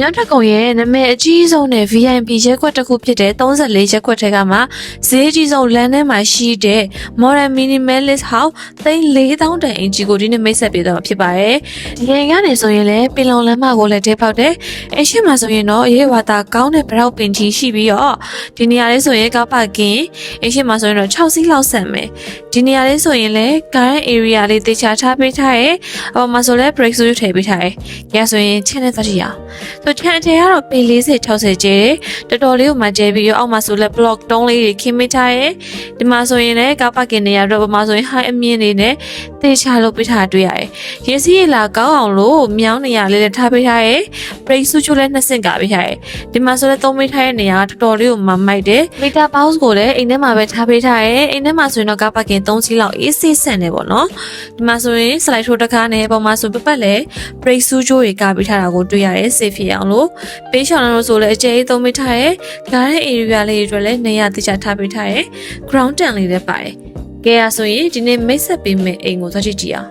မြောက်ထက်ကုံရဲ့နာမည်အကြီးဆုံးနဲ့ VIP ရက်ကွက်တစ်ခုဖြစ်တဲ့34ရက်ကွက်ထဲကမှဈေးအကြီးဆုံးလမ်းထဲမှာရှိတဲ့ Modern Minimalist House သိန်း4000တန်အင်ဂျီကိုဒီနေ့မိတ်ဆက်ပေးတော့မှာဖြစ်ပါတယ်။ဒီရင်ကနေဆိုရင်လည်းပင်လုံလမ်းမကိုလည်းတဲပေါက်တယ်။အရှိမဆိုရင်တော့ရေဝါတာကောင်းတဲ့ဗရောက်ပင်ကြီးရှိပြီးတော့ဒီနေရာလေးဆိုရင်ကားပါကင်အရှိမဆိုရင်တော့6စီးလောက်ဆန်မယ်။ဒီနေရာလေးဆိုရင်လည်း current area လေးတေချာထားပေးထားရဲ့။အပေါ်မှာဆိုလည်း break through ထည့်ပေးထားရဲ့။ကြဆိုရင်ချင်းနဲ့သတိရအောင်။ ဆိုချန်ထဲကတော့ပေ40 60ကျဲတယ်တော်တော်လေးကိုမှကျဲပြီးရောအောက်မှာဆိုလဲ block တုံးလေးတွေခင်းမိထားရဲဒီမှာဆိုရင်လည်းကားပါကင်နေရာတော့ပမာဆိုရင် high အမြင့်နေနဲ့ တေချာလုပ်ပေးထားတွေ့ရတယ်ရေစီးရလာကောင်းအောင်လို့မြောင်းနေရာလေးလည်းထားပေးထားရဲ brake switch ကိုလည်းနှစ်ဆင့်ကပေးထားရဲဒီမှာဆိုလဲသုံးပေးထားတဲ့နေရာကတော်တော်လေးကိုမှမိုက်တယ် meter box ကိုလည်းအိမ်ထဲမှာပဲထားပေးထားရဲအိမ်ထဲမှာဆိုရင်တော့ကားပါကင်3စီးလောက်အေးဆေးဆန်နေပေါ့နော်ဒီမှာဆိုရင် slide ထိုးတစ်ခါနဲ့ပုံမှာဆိုပပတ်လဲ brake switch တွေကပေးထားတာကိုတွေ့ရတယ် safe ဖြစ်အောင်လို့ပေးချောင်းလို့ဆိုလဲအကျဲသုံးပေးထားရဲဂါးတဲ့ area လေးတွေအတွက်လည်းနေရာတခြားထားပေးထားရဲ ground တန်လေးလည်းပါတယ် ကဲရဆိုရင်ဒီနေ့မိတ်ဆက်ပေးမယ်အိမ်ကိုသွားကြည့်ကြည့်အောင်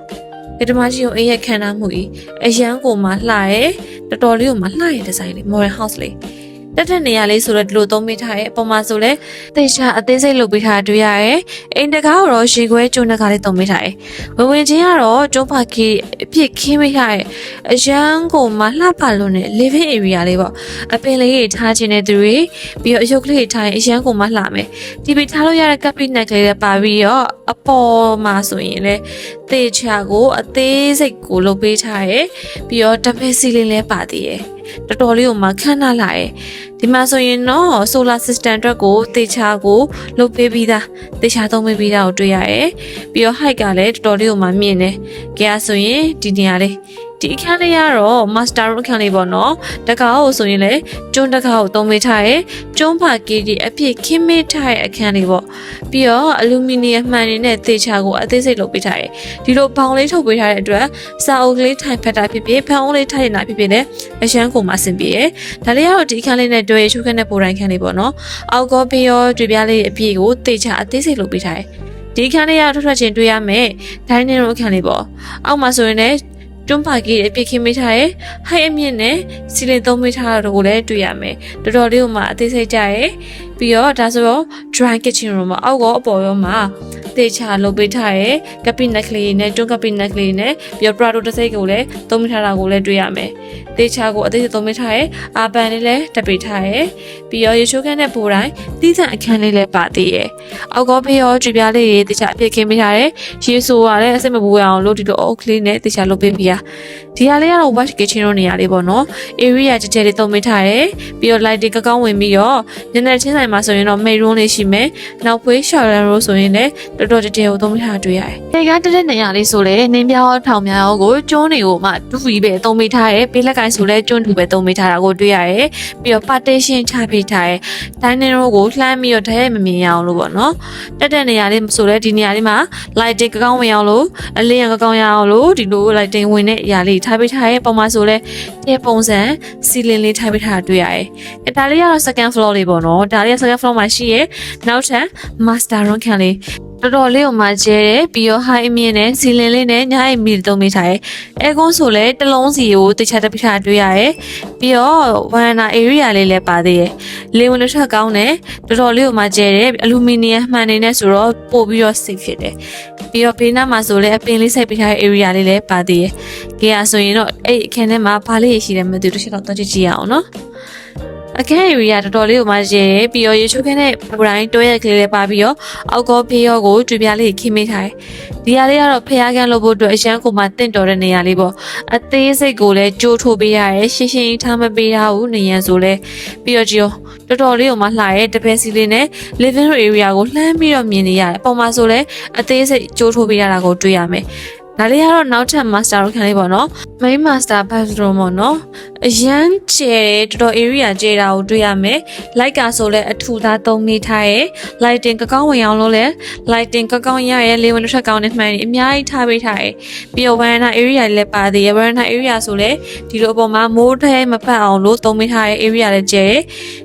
ကဲဒီမှာကြည့်အောင်အိမ်ရဲ့ခန်းနာမှုကြီးအရန်ကိုမှလှရဲတော်တော်လေးကိုမှလှရဲဒီဇိုင်းလေး modern house လေး တက်တဲ့နေရာလေးဆိုတော့ဒီလိုသုံးပေးထားရဲအပေါ်မှာဆိုလဲတေချာအသေးစိတ်လုပ်ပေးထားတွေ့ရရဲအိမ်တကားကိုတော့ရေခွဲကျုံတကားလေးသုံးပေးထားရဲဝင်ဝင်ချင်းကတော့ကျုံးပါကီအဖြစ်ခင်းပေးထားရဲအရန်ကိုမှလှပလို့နဲ့ living area လေးပေါ့အပင်လေးတွေထားခြင်းတဲ့သူတွေပြီးတော့အယုတ်ကလေးတွေထားရင်အရန်ကိုမှလှမယ်ဒီပီထားလို့ရတဲ့ကပ်ပိနက်ကလေးလည်းပါပြီးတော့အပေါ်မှာဆိုရင်လည်းတေချာကိုအသေးစိတ်ကိုလုပ်ပေးထားရဲပြီးတော့တပည့်စီလေးလည်းပါသေးရဲ့ တော်တော်လေးကိုမှခန့်နှလာရဲဒီမှာဆိုရင်တော့ solar system အတွက်ကိုတေချာကိုလုပ်ပေးပြီးသားတေချာသုံးပေးပြီးသားကိုတွေ့ရရဲပြီးတော့ height ကလည်းတော်တော်လေးကိုမှမြင့်တယ်ကြရဆိုရင်ဒီနေရာလေး ဒီအခန်းလေးကတော့ master room အခန်းလေးပေါ့နော်တကားကိုဆိုရင်လည်းကျွန်းတကားကိုသုံးပေးထားရဲကျွန်းဖာကေဒီအဖြစ်ခင်းမေးထားတဲ့အခန်းလေးပေါ့ပြီးတော့အလူမီနီယံမှန်တွေနဲ့တေချာကိုအသေးစိတ်လုပ်ပေးထားရဲဒီလိုဘောင်လေးထုတ်ပေးထားတဲ့အတွက်စာအုပ်ကလေးထိုင်ဖက်တာဖြစ်ဖြစ်ဖန်အုပ်လေးထိုင်နေတာဖြစ်ဖြစ်လည်းအရှမ်းကိုမှအဆင်ပြေရဲဒါလေးကတော့ဒီအခန်းလေးနဲ့တွေ့ရချုခက်နဲ့ပိုတိုင်းခန်းလေးပေါ့နော်အောက်ကောပြီးရောတွေ့ပြလေးအပြည့်ကိုတေချာအသေးစိတ်လုပ်ပေးထားရဲဒီခန်းလေးကထွက်ထွက်ချင်းတွေ့ရမယ်ဒိုင်းနေရောအခန်းလေးပေါ့အောက်မှာဆိုရင်လည်း တွန်းပါကြီးအပြစ်ခင်းမိထားရဲ့ဟိုက်အမြင့်နဲ့စီလင်သုံးမိထားတာကိုလည်းတွေ့ရမယ်တော်တော်လေးကိုမှအသေးစိတ်ကြရဲ့ ပြီးတော့ဒါဆိုတော့ dry kitchen room မှာအောက်ကောအပေါ်ရောမှာတေချာလုပ်ပေးထားရဲ့ကပိနက်ကလေးနဲ့တွန်းကပိနက်ကလေးနဲ့ပြီးတော့ Prado တစ်စိတ်ကိုလည်းသုံးမိထားတာကိုလည်းတွေ့ရမယ်တေချာကိုအသေးစိတ်သုံးမိထားရဲ့အာပန်လေးလည်းတပိထားရဲ့ပြီးတော့ရေချိုးခန်းနဲ့ပိုတိုင်းတီးဆန်အခန်းလေးလည်းပါသေးရဲ့အောက်ကောဖေးရောကြွပြားလေးတွေတေချာအပြစ်ခင်းမိထားရဲ့ရေဆိုရလည်းအစိတ်မပူရအောင်လို့ဒီလိုအုပ်ကလေးနဲ့တေချာလုပ်ပေးပြရဒီဟာလေးကတော့ wash kitchen ရောနေရာလေးပေါ့နော် area ကြဲကြဲလေးသုံးမိထားရဲ့ပြီးတော့ light တွေကောင်းကောင်းဝင်ပြီးတော့ညနေချင်းဆိုင်မှာဆိုရင်တော့ main room လေးရှိမယ်နောက်ဖွေး shower room ဆိုရင်လည်းတော်တော်တတဲကိုသုံးမိထားတွေ့ရတယ်။ဒီကတက်တဲ့နေရာလေးဆိုလေနင်းပြောင်းထောင်များရောကိုကျွန်းတွေကိုမှတူပြီးပဲသုံးမိထားရဲ့ပေးလက်ကင်ဆိုလဲကျွန်းတူပဲသုံးမိထားတာကိုတွေ့ရတယ်။ပြီးတော့ partition ချပေးထားရဲ့ dining room ကိုလှမ်းပြီးတော့တည်းမမြင်ရအောင်လို့ပေါ့နော်။တက်တဲ့နေရာလေးဆိုလဲဒီနေရာလေးမှာ lighting ကောင်းဝင်အောင်လို့အလင်းရကောင်းရအောင်လို့ဒီလို lighting ဝင်တဲ့အရာလေးထားပေးထားရဲ့ပုံမှန်ဆိုလဲတဲ့ပုံစံ ceiling လေးထားပေးထားတာတွေ့ရတယ်။အဲဒါလေးကတော့ second floor လေးပေါ့နော်။ဒါလေးက second floor မှာရှိရဲ့နောက်ထပ် master room ခန်းလေးတော်တော်လေးကိုမှကျဲတယ်ပြီးတော့ high အမြင့်နဲ့စီလင်လေးနဲ့ညအိမ်မီသုံးမိထားရဲအဲကွန်းဆိုလဲတစ်လုံးစီကိုတခြားတစ်ပြားတွေ့ရရဲပြီးတော့ wanna area လေးလည်းပါသေးရဲ့လေဝင်တစ်ထပ်ကောင်းတယ်တော်တော်လေးကိုမှကျဲတယ်အလူမီနီယံမှန်နေနဲ့ဆိုတော့ပို့ပြီးတော့ safe ဖြစ်တယ်ပြီးတော့ဘေးနားမှာဆိုလဲအပင်လေးစိုက်ပေးထားတဲ့ area လေးလည်းပါသေးရဲ့ကြရဆိုရင်တော့အဲ့အခန်းထဲမှာဘာလေးရှိတယ်မသိဘူးတစ်ချက်တော့တွက်ကြည့်ကြည့်ရအောင်နော် အခန်း area တော်တော်လေးကိုမှရဲတယ်ပြီးတော့ရေချိုးခင်းတဲ့ပရိုင်းတွဲရကလေးလေးပါပြီးတော့အောက်ကောဖေးရောကိုကြွပြားလေးခင်းမိထားတယ်ဒီဟာလေးကတော့ဖျားကန်းလို့ဖို့အတွက်အရန်ကိုမှတင့်တော်တဲ့နေရာလေးပေါ့အသေးစိတ်ကိုလည်းကြိုးထိုးပေးရတယ်ရှင်းရှင်းထားမပေးရဘူးနေရန်ဆိုလဲပြီးတော့ကြည့်တော်တော်လေးကိုမှလှရဲတပည့်စီလေးနဲ့ living room area ကိုလှမ်းပြီးတော့မြင်နေရတယ်ပုံမှန်ဆိုလဲအသေးစိတ်ကြိုးထိုးပေးရတာကိုတွေ့ရမယ်ဒါလေးကတော့နောက်ထပ် master ကိုခံလေးပေါ့နော် main master bathroom ပေါ့နော် အရန်ကျဲတယ်တော်တော် area ကျဲတာကိုတွေ့ရမယ် light ကဆိုလဲအထူသား3မိထားရဲ့ lighting ကကောင်းဝင်အောင်လို့လဲ lighting ကကောင်းရရဲ့လေဝင်တစ်ထပ်ကောင်းတဲ့မှန်နေအများကြီးထားပေးထားရဲ့ပြီးတော့ veranda area လည်းပါသေးရဲ့ veranda area ဆိုလဲဒီလိုအပေါ်မှာမိုးထဲမပတ်အောင်လို့3မိထားရဲ့ area လည်းကျဲတယ်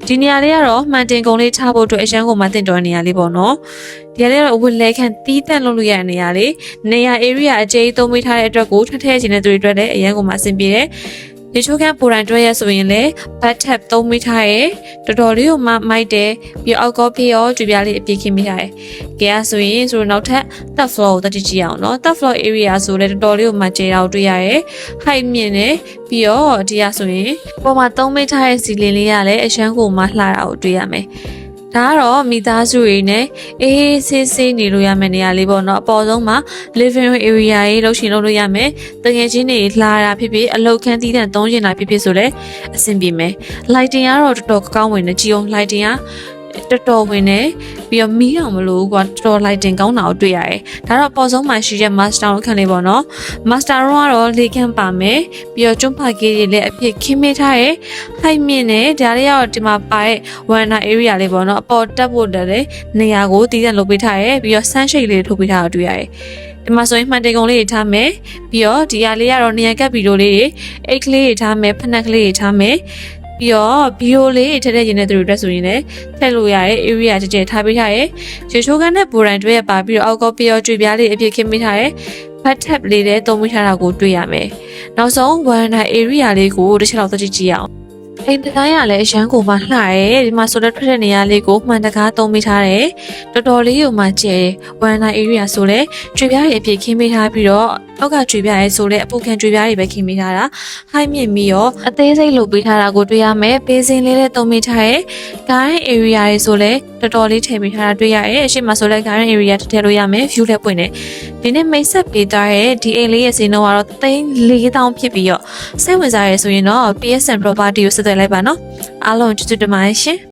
ဒီနေရာလေးကတော့မှန်တင်ကုန်လေးထားဖို့အတွက်အရန်ကိုမှတင်တော်နေရာလေးပေါ့နော်ဒီရလေးတော့အဝတ်လဲခန့်တီးတန့်လုပ်လို့ရတဲ့နေရာလေးနေရာ area အကျဉ်းသုံးမိထားတဲ့အတွက်ကိုထထဲခြင်းတဲ့သူတွေအတွက်လည်းအရန်ကိုမှအဆင်ပြေတယ် ရေချိုးခန်းပိုရန်တွဲရဆိုရင်လည်း back tap သုံးမိထားရဲတော်တော်လေးကိုမမိုက်တယ်ပြီးတော့အောက်ကောဖေးရောကြွပြားလေးအပြည့်ခင်းမိထားရဲကဲအဲ့ဆိုရင်ဆိုတော့နောက်ထပ် third floor ကိုတက်ကြည့်ကြည့်အောင်နော် third floor area ဆိုလည်းတော်တော်လေးကိုမကျေတာကိုတွေ့ရရဲ height မြင့်တယ်ပြီးတော့ဒီကဆိုရင်ပေါ်မှာ3မိထားရဲ့စီလင်လေးကလည်းအရှမ်းကိုမှလှတာကိုတွေ့ရမယ် ဒါကတော့မိသားစုတွေနဲ့အေးအေးဆေးဆေးနေလို့ရမယ့်နေရာလေးပေါ့နော်အပေါ်ဆုံးမှာ living room area ရေးလှုပ်ရှင်လုပ်လို့ရမယ်တငယ်ချင်းတွေလှတာဖြစ်ဖြစ်အလောက်ခန်းသီးတဲ့သုံးရှင်တာဖြစ်ဖြစ်ဆိုလည်းအဆင်ပြေမယ် lighting ကတော့တော်တော်ကောင်းဝင်နေကြည့်အောင် lighting က တော်တော်ဝင်နေပြီးတော့မီးအောင်မလို့ကွာတော်တော် lighting ကောင်းတာကိုတွေ့ရတယ်ဒါတော့အပေါ်ဆုံးမှာရှိတဲ့ master room ခန်းလေးပေါ့နော် master room ကတော့လေခန်းပါမယ်ပြီးတော့ကျွန်းဖာကေးတွေလည်းအပြည့်ခင်းမိထားရဲ့ height မြင့်နေဒါလေးကတော့ဒီမှာပါတဲ့ warner area လေးပေါ့နော်အပေါ်တက်ဖို့တက်တဲ့နေရာကိုတည်တဲ့လုပ်ပေးထားရဲ့ပြီးတော့ sunshade လေးထုတ်ပေးထားတာတွေ့ရတယ်ဒီမှာဆိုရင်မှန်တေကုံလေးတွေထားမယ်ပြီးတော့ဒီဟာလေးကတော့နေရာကပ်ဗီဒီယိုလေးတွေအိတ်ကလေးတွေထားမယ်ဖက်နက်ကလေးတွေထားမယ် ပြီးတော့ဗီဒီယိုလေးထည့်ထည့်ခြင်းတဲ့သူတွေအတွက်ဆိုရင်လည်းထည့်လို့ရတဲ့ area ကြကြထားပေးထားရဲ့ရေချိုးကန်းနဲ့ဘူရန်တွဲရပါပြီးတော့အောက်ကောပြီးတော့ကြွေပြားလေးအပြည့်ခင်းပေးထားရဲ့ back tap လေးလည်းသုံးပေးထားတာကိုတွေ့ရမယ်နောက်ဆုံး warner area လေးကိုတစ်ချက်လောက်သတိကြည့်ရအောင် အိမ်တကားရလည်းအရန်ကိုမှလှရဲဒီမှာဆိုတော့ထွက်တဲ့နေရာလေးကိုမှန်တကားသုံးပေးထားတယ်တော်တော်လေးကိုမှကျဲ warner area ဆိုလဲကြွေပြားရဲ့အပြည့်ခင်းပေးထားပြီးတော့အောက်ကကြွေပြားရဲ့ဆိုလဲအပူခံကြွေပြားတွေပဲခင်းပေးထားတာ high မြင့်ပြီးတော့အသေးစိတ်လုပ်ပေးထားတာကိုတွေ့ရမယ်ပေးစင်းလေးလည်းသုံးပေးထားရဲ့ garden area တွေဆိုလဲတော်တော်လေးထည့်ပေးထားတာတွေ့ရရဲ့အရှိမဆိုလဲ garden area ထည့်လို့ရမယ် view လည်းပွင့်တယ်ဒီနေ့မိတ်ဆက်ပေးထားရဲ့ဒီအိမ်လေးရဲ့ဈေးနှုန်းကတော့3400ဖြစ်ပြီးတော့စိတ်ဝင်စားရဆိုရင်တော့ PSN property ကိုဆက်သွယ်လိုက်ပါနော်အားလုံးကျေးဇူးတင်ပါတယ်ရှင်